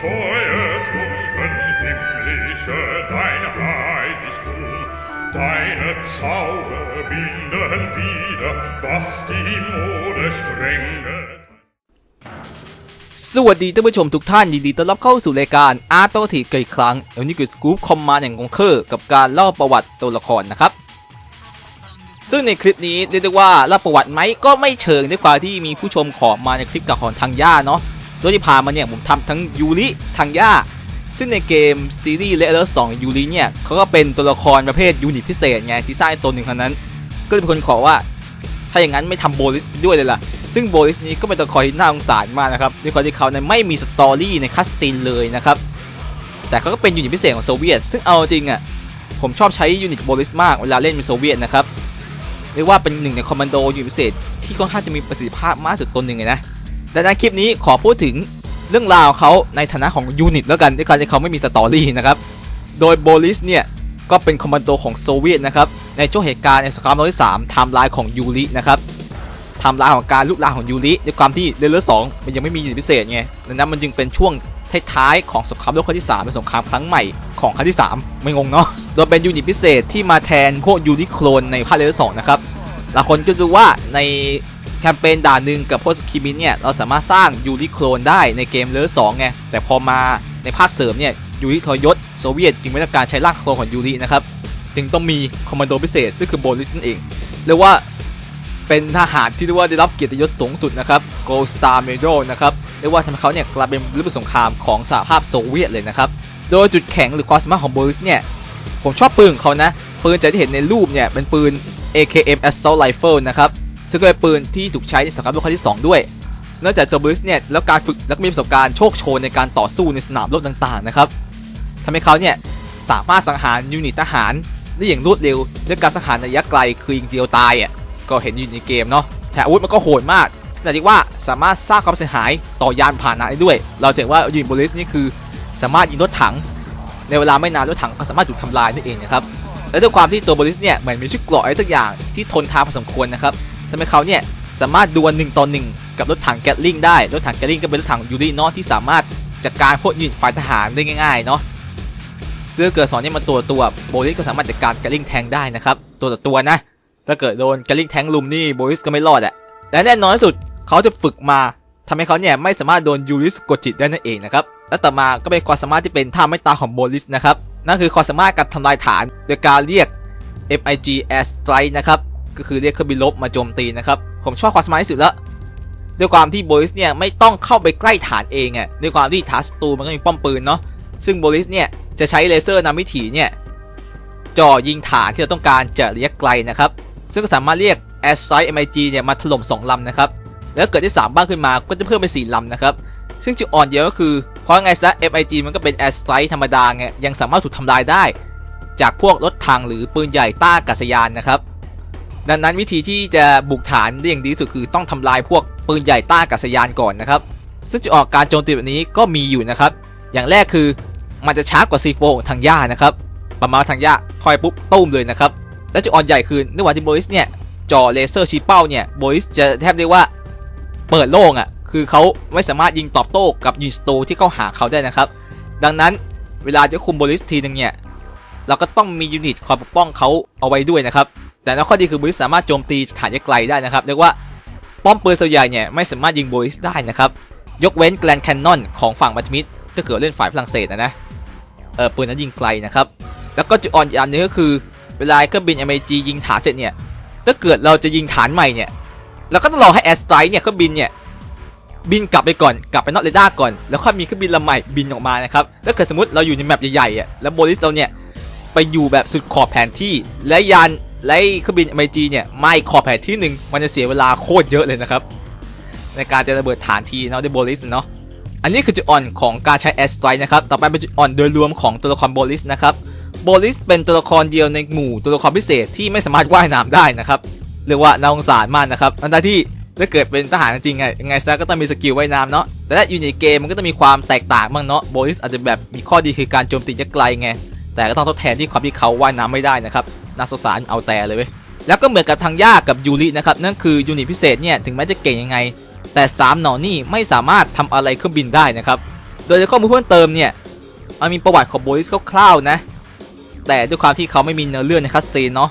Feuertrunken himmlische dein Heiligtum. Deine Zauber binden wieder, was die Mode strenge สวัสดีท่านผู้ชมทุกท่านยินดีต้อนรับเข้าสู่รายการอาร์ตโตทีกันอีกครั้งวันนี้คือสกู๊ปคอมมาอย่างงงเคอร์กับการเล่าประวัติตัวละครนะครับ ซึ่งในคลิปนี้เรียกได้ว่าเล่าประวัติไหมก็ไม่เชิงด้วยความที่มีผู้ชมขอมาในคลิปกับของทางย่าเนาะ โดยที่ผ่านมาเนี่ยผมทำทั้งยูริทางย่าซึ่งในเกมซีรีส์เลเวลสองยูริเนี่ยเขาก็เป็นตัวละครประเภทยูนิตพิเศษไงที่สร้างตัวหนึ่งเท่านั้น ก็เลยเป็นคนขอว่า ถ้าอย่างนั้นไม่ทำโบลิสไปด้วยเลยล่ะ ซึ่งโบลิสนี้ก็เป็นตัวละครที่น่าสงสารมากนะครับด้วยความที่เขาเนี่ยไม่มีสตอรี่ในคัสซีนเลยนะครับแต่เขาก็เป็นยูนิตพิเศษของโซเวียต ซึ่งเอาจริงอะผมชอบใช้ยูนิตโบลิสมากเวลาเล่นเป็นโซเวียตนะครับเรียกว่าเป็นหนึ่งในคอมมานโดยูนิตพิเศษที่ค่อนข้างจะมีประสิทธิภาพมากสุดตัวหนึ่งเลยนะ ดังนั้นคลิปนี้ขอพูดถึงเรื่องราวเขาในฐานะของยูนิตแล้วกันด้วยการที่เขาไม่มีสตอรี่นะครับ โดยโบลิสเนี่ย ก็เป็นคอมมานโดของโซเวียตนะครับ ในช่วงเหตุการณ์ในสงครามโลกที่3ไทม์ไลน์ของยูรินะครับไทม์ไลน์ของการลุกลามของยูริด้วยความที่เรือเรือสองมันยังไม่มียูนิตพิเศษไงดังนั้นมันจึงเป็นช่วงท้ายๆของสงครามโลกครั้งที่3เป็นสงครามครั้งใหม่ของครั้งที่ 3 ไม่งงเนาะโดยเป็นยูนิตพิเศษที่มาแทนพวกยูริโคลนในภาคเรือสองนะครับหลายคนก็รู้ว่าใน แคมเปญด่านหนึ่งกับโพสกิมินเนี่ยเราสามารถสร้างยูริโคลนได้ในเกมเรือสองไงแต่พอมาในภาคเสริมเนี่ยยูริทรยศโซเวียตจึงไม่ต้องการใช้ร่างโคลนของยูรินะครับจึงต้องมีคอมมานโดพิเศษซึ่งคือโบลิสนั่นเองเรียกว่าเป็นทหารที่เรียกว่าได้รับเกียรติยศสูงสุดนะครับ Gold Star Medal นะครับเรียกว่าทำให้เขาเนี่ยกลายเป็นรุ่นสงครามของสหภาพโซเวียตเลยนะครับโดยจุดแข็งหรือความสามารถของโบลิสเนี่ยผมชอบปืนของเขานะปืนจากที่เห็นในรูปเนี่ยเป็นปืน AKM Assault Rifle นะครับ ซึ่งก็เป็นปืนที่ถูกใช้ในสงครามโลกครั้งที่ 2 ด้วยนอกจากตัวบลิสเนี่ยแล้วการฝึกและก็มีประสบการณ์โชคโชนในการต่อสู้ในสนามรบต่างๆนะครับทำให้เขาเนี่ยสามารถสังหารยูนิตทหารได้อย่างรวดเร็วด้วยการสังหารระยะไกลคือยิงเดียวตายอะก็เห็นอยู่ในเกมเนาะแต่อาวุธมันก็โหดมากแต่ที่ว่าสามารถสร้างความเสียหายต่อยานพาหนะได้ด้วย เราเห็นว่ายูนิตโบลิสนี่คือสามารถยิงรถถัง ในเวลาไม่นานรถถังก็สามารถถูกทำลายนั่นเองนะครับและด้วยความที่ตัวบลิสเนี่ยเหมือนมีชุดเกราะอะไรสักอย่างที่ทนทานพอสมควรนะครับ ทำให้เขาเนี่ยสามารถดวลหนึ่งต่อหนึ่งกับรถถังแกตลิงได้ รถถังแกตลิงก็เป็นรถถังยูริเนอะที่สามารถจัดการพวกยูนิตฝ่ายทหารได้ง่ายๆเนาะซึ่งถ้าเกิดสอนเนี่ยมันตัวตัวโบลิสก็สามารถจัดการแกลลิงแทงได้นะครับตัวต่อตัวนะถ้าเกิดโดนแกลลิงแทงลุมนี่โบลิสก็ไม่รอดอะและแน่นอนที่สุดเขาจะฝึกมาทำให้เขาเนี่ยไม่สามารถโดนยูริสกดจิตได้นั่นเองนะครับและต่อมาก็เป็นความสามารถที่เป็นท่าไม่ตาของโบลิสนะครับนั่นคือความสามารถการทำลายฐานโดยการเรียก MIG Air Strike นะครับ ก็คือเรียกเครื่องบินรบมาโจมตีนะครับ ผมชอบความสมารถที่สุดล้วด้วยความที่โบลิสเนี่ยไม่ต้องเข้าไปใกล้ฐานเองอะด้วยความที่ฐานศัตรูมันก็มีป้อมปืนเนาะซึ่งโบลิสเนี่ยจะใช้เลเซอร์นำวิถีเนี่ยจ่อยิงฐานที่เราต้องการจากระยะไกลนะครับซึ่งสามารถเรียก a i r s t r i k e MIG เนี่ยมาถล่ม2ลำนะครับแล้วเกิดที่3บ้างขึ้นมาก็จะเพิ่มเป็น4ลำนะครับซึ่งจุดอ่อนเดียวก็คือเพราะไงซะ MIG มันก็เป็น Air Strike ธรรมดาไงยังสามารถถูกทำลายได้ จากพวกรถถังหรือปืนใหญ่ต้ากาศยานนะครับ ดังนั้นวิธีที่จะบุกฐานได้อย่างดีที่สุดคือต้องทำลายพวกปืนใหญ่ต้ากาศยานก่อนนะครับ ซึ่งจะออกการโจมตีแบบนี้ก็มีอยู่นะครับ อย่างแรกคือมันจะช้ากว่า C4 ของทางย่านะครับประมาณทางย่าคอยปุ๊บตุ้มเลยนะครับ และจุดอ่อนใหญ่คือในวันที่โบริสเนี่ยจ่อเลเซอร์ชี้เป้าเนี่ยโบริสจะแทบเรียกว่าเปิดโล่งอะ่ะคือเขาไม่สามารถยิงตอบโต้กับยูนิสโตที่เข้าหาเขาได้นะครับ ดังนั้นเวลาจะคุมโบริสทีนึงเนี่ยเราก็ต้องมียูนิตคอยปกป้องเขาเอาไว้ด้วยนะครับ แต่ข้อดีคือโบริสสามารถโจมตีฐานไกลได้นะครับเรียกว่าป้อมปืนส่วนใหญ่เนี่ยไม่สามารถยิงโบริสได้นะครับยกเว้นแกลนแคนนอนของฝั่งบัตมิดถ้าเกิดเล่นฝ่ายฝรั่งเศสนะนะเออปืนนั้นยิงไกลนะครับแล้วก็จุดอ่อนอีกอันนึงก็คือเวลาเครื่องบิน MiG ยิงฐานเสร็จเนี่ยถ้าเกิดเราจะยิงฐานใหม่เนี่ยเราก็ต้องรอให้ Air Strike เนี่ยเครื่องบินเนี่ยบินกลับไปก่อนกลับไปนอกเรดาร์ก่อน แล้วค่อยมีเครื่องบินลำใหม่บินออกมานะครับถ้าเกิดสมมติเราอยู่ในแมปใหญ่ๆอะแล้วโบลิสเราเนี่ยไปอยู่แบบสุดขอบแผนที่และยาน และเครื่องบิน MiG เนี่ยไม่ขอบแผนที่หนึ่งมันจะเสียเวลาโคตรเยอะเลยนะครับ ในการจะระเบิดฐานทีเนาะด้โบลิสเนาะอันนี้คือจุดอ่อนของการใช้ Air Strike นะครับต่อไปเป็นจุดอ่อนโดยรวมของตัวละครโบลิสนะครับโบลิสเป็นตัวละครเดียวในหมู่ตัวละครพิเศษที่ไม่สามารถว่ายน้ำได้นะครับเรียกว่าน่าสงสารมากนะครับทั้งที่ถ้าเกิดเป็นทหารจริงไงยังไงซะก็ต้องมีสกิลว่ายน้ำเนาะแต่ถ้าอยู่ในเกมมันก็จะมีความแตกต่างบ้างเนาะโบลิสอาจจะแบบมีข้อดีคือการโจมตีจะไกลไงแต่ก็ต้องทดแทนที่ความที่เขาว่ายน้ำไม่ได้นะครับ น่าสงสารเอาแต่เลยเว้ยแล้วก็เหมือนกับทางย่ากับยูรินะครับนั่นคือยูนิตพิเศษเนี่ยถึงแม้จะเก่งยังไง แต่ 3 หนอนนี่ไม่สามารถทำอะไรเครื่องบินได้นะครับโดยในข้อมูลเพิ่มเติมเนี่ยมันมีประวัติของโบลิสคร่าวๆนะ แต่ด้วยความที่เขาไม่มีเนื้อเรื่องในคัสซีนเนาะ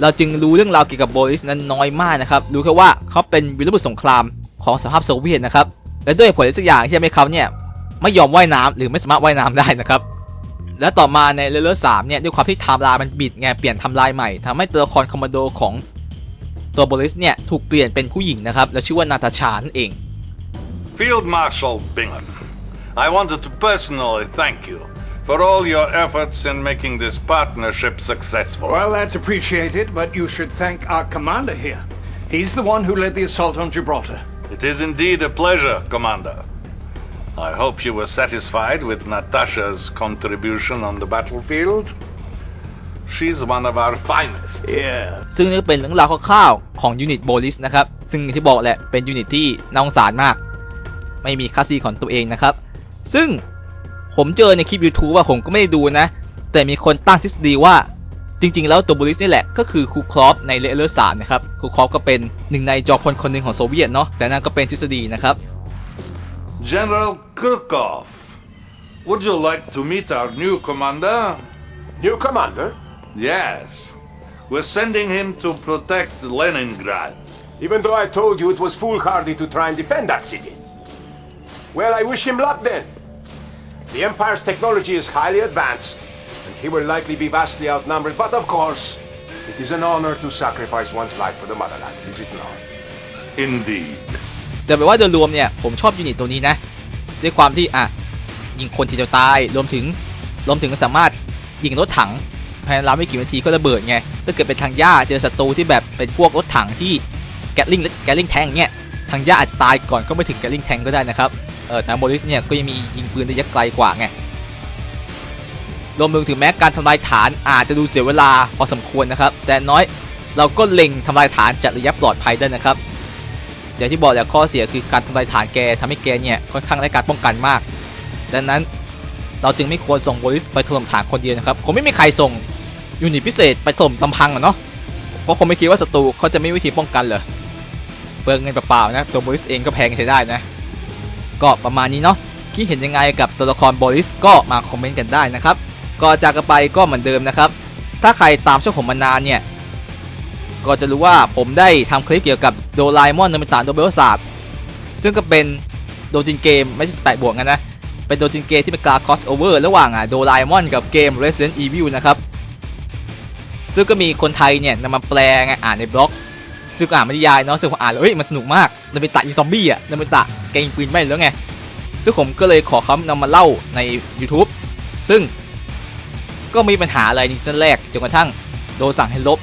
เราจึงรู้เรื่องราวเกี่ยวกับโบลิสนั้นน้อยมากนะครับรู้แค่ว่าเขาเป็นวีรบุรุษสงครามของสหภาพโซเวียตนะครับและด้วยผลอะไรสักอย่างที่ทำให้เขาเนี่ยไม่ยอมว่ายน้ำหรือไม่สามารถว่ายน้ำได้นะครับ และต่อมาในเลเวลสามเนี่ยด้วยความที่ไทม์ไลน์มันบิดไงเปลี่ยนไทม์ไลน์ใหม่ทำให้ตัวละครคอมมานโดของตัวโบลิสเนี่ยถูกเปลี่ยนเป็นผู้หญิงนะครับและชื่อว่านาตาชานั่นเอง Field Marshal Bingham, I wanted to personally thank you for all your efforts in making this partnership successful. Well, that's appreciated, but you should thank our commander here. He's the one who led the assault on Gibraltar. It is indeed a pleasure, Commander. I hope you were satisfied with Natasha's contribution on the battlefield. She's one of our finest. Yeah. ซึ่งนี่เป็นเรื่องราวคร่าวๆของยูนิตโบลิสนะครับ ซึ่งที่บอกแหละเป็นยูนิตที่น่าสงสารมาก ไม่มีคาซีของตัวเองนะครับ ซึ่งผมเจอในคลิป YouTube ว่าผมก็ไม่ได้ดูนะ แต่มีคนตั้งทฤษฎีว่าจริงๆ แล้วตัวโบลิสนี่แหละก็คือครูครอฟในเลเวลสามนะครับครูครอฟก็เป็นหนึ่งในจอพลคนหนึ่งของโซเวียตเนาะแต่นั่นก็เป็นทฤษฎีนะครับ General Kirkov, would you like to meet our new commander? New commander? Yes. We're sending him to protect Leningrad. Even though I told you it was foolhardy to try and defend that city. Well, I wish him luck then. The Empire's technology is highly advanced, and he will likely be vastly outnumbered, but of course, it is an honor to sacrifice one's life for the motherland, is it not? Indeed. แต่แปลว่าโดยรวมเนี่ยผมชอบยูนิตตัวนี้นะ ด้วยความที่อะยิงคนทีเดียวตายรวมถึงรวมถึงสามารถยิงรถถังภายในเวลาไม่กี่นาทีก็ระเบิดไงถ้าเกิดเป็นทางหญ้าเจอศัตรูที่แบบเป็นพวกรถถังที่แกลลิงแกลลิงแทงเนี่ยทางหญ้าอาจจะตายก่อนก็ไม่ถึงแกลลิงแทงก็ได้นะครับเออทางโบลิสเนี่ยก็ยังมียิงปืนระยะไกลกว่าไงรวมถึงถึงแม้การทำลายฐานอาจจะดูเสียเวลาพอสมควรนะครับ แต่น้อยเราก็เล็งทำลายฐานจากระยะปลอดภัยได้นะครับ อย่างที่บอกแหละข้อเสียคือการทำลายฐานแกทำให้แกเนี่ยค่อนข้างได้การป้องกันมาก ดังนั้นเราจึงไม่ควรส่งโบลิสไปถล่มฐานคนเดียวนะครับคงไม่มีใครส่งยูนิตพิเศษไปถล่มลำพังอะเนาะเพราะคงไม่คิดว่าศัตรูเขาจะไม่มีวิธีป้องกันเลยเปลืองเงินเปล่าๆนะตัวโบลิสเองก็แพงใช้ได้นะ ก็ประมาณนี้เนาะคิดเห็นยังไงกับตัวละครโบลิสก็มาคอมเมนต์กันได้นะครับก็จากกันไปก็เหมือนเดิมนะครับถ้าใครตามช่องผมมานานเนี่ย ก็จะรู้ว่าผมได้ทำคลิปเกี่ยวกับโดราเอมอนนมิตะโดเบลศาสตร์ซึ่งก็เป็นโดจินเกมไม่ใช่18บวกกันนะ เป็นโดจินเกมที่เป็นการคอสโอเวอร์ระหว่างอะโดราเอมอนกับเกม Resident Evil นะครับ ซึ่งก็มีคนไทยเนี่ยนำมาแปลไงอ่านในบล็อก ซึ่งอ่านไม่ได้ยายเนาะซึ่งผมอ่านแล้วเฮ้ยมันสนุกมากนมิตะยิงซอมบี้อะนมิตะแกยิงปืนไม่แล้วไงซึ่งผมก็เลยขอเขานำมาเล่าใน YouTube ซึ่งก็ไม่มีปัญหาอะไรในซีซั่นแรกจนกระทั่งโดนสั่งให้ลบ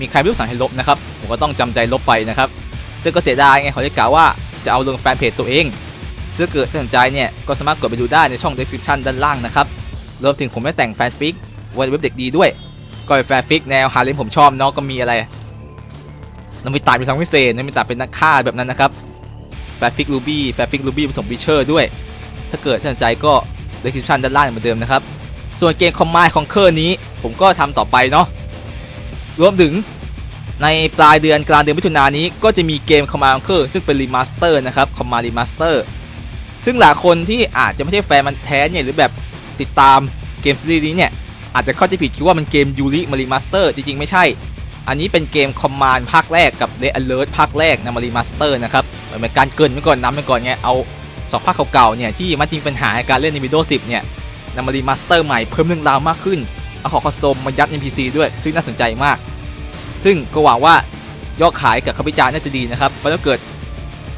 มีใครไม่รู้สั่งให้ลบนะครับผมก็ต้องจำใจลบไปนะครับซึ่งก็เสียดายไงเขาได้กล่าวว่าจะเอาลงแฟนเพจตัวเองซึ่งเกิดสนใจเนี่ยก็สามารถกดไปดูได้ในช่อง description ด้านล่างนะครับรวมถึงผมได้แต่งแฟนฟิกไว้ในเว็บเด็กดีด้วยก็เป็นแฟนฟิกแนวฮาเลมผมชอบเนาะก็มีอะไรนมิตาเป็นทางพิเศษนมิตาเป็นนักฆ่าแบบนั้นนะครับแฟนฟิกรูบี้แฟนฟิกรูบี้ผสมวิเชอร์ด้วย ถ้าเกิดสนใจก็ description ด้านล่างเหมือนเดิมนะครับส่วนเกมคอมมายของเคอร์นี้ผมก็ทำต่อไปเนาะ รวมถึงในปลายเดือนกลางเดือนมิถุนายนนี้ก็จะมีเกม Command Conquer ซึ่งเป็นรีมาสเตอร์นะครับ Command Remaster ซึ่งหลายคนที่อาจจะไม่ใช่แฟนมันแท้เนี่ยหรือแบบติดตามเกมซีรีส์นี้เนี่ย อาจจะเข้าใจผิดคิดว่ามันเกมยูริมารีมาสเตอร์จริงๆ ไม่ใช่ อันนี้เป็นเกม Command ภาคแรกกับ Red Alert ภาคแรกนะมารีมาสเตอร์นะครับเหมือนเป็นการเกินไว้ก่อนนำไว้ก่อนไงเอาสองภาคเก่าๆเนี่ยที่มันจริงปัญหาการเล่นใน Windows 10 เนี่ยนำมารีมาสเตอร์ใหม่เพิ่มเรื่องราวมากขึ้น เอาของคอนโซลมายัดใน PC ด้วย ซึ่งน่าสนใจมาก ซึ่งก็หวังว่ายอดขายกับคาพิจารณ์น่าจะดีนะครับ เพราะถ้าเกิด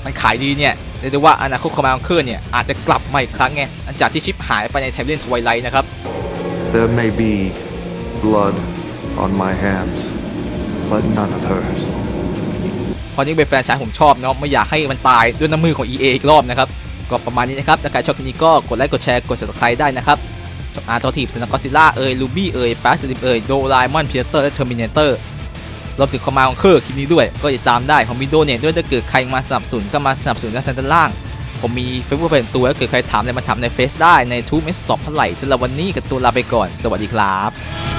มันขายดีเนี่ยเรียกได้ว่าอนาคตคอมมานด์เคอร์เนี่ยอาจจะกลับมาอีกครั้งไงหลังจากที่ชิปหายไปในไทเล่นทวายไลท์นะครับ There may be blood on my hands, but none of hers. เพราะนี่เป็นแฟนชายผมชอบเนาะไม่อยากให้มันตายด้วยน้ำมือของ EA อีกรอบนะครับ ก็ประมาณนี้นะครับถ้าใครชอบคลิปนี้ก็กดไลค์กดแชร์กด subscribe ได้นะครับช่ อาร์ตอทีฟถึงก็ซิล่าเอ่ยลูบี้เอ่ยแปสติปเอ่ยโดไลมอนเพียเตอร์และเทอร์มินเตอร์รวมถึงคอมมาของเคอร์คลิปนี้ด้วย ก็ติดตามได้ผมมีโดเนทด้วยถ้าเกิดใครมาสนับสนุนก็มาสนับสนุนด้านล่าง ผมมีเฟซบุ๊กเป็นตัวถ้าเกิดใครถามอะไรมาถามในเฟซได้ในทูบไม่สต็อปเท่าไหร่สำหรับวันนี้กับตัวลาไปก่อน สวัสดีครับ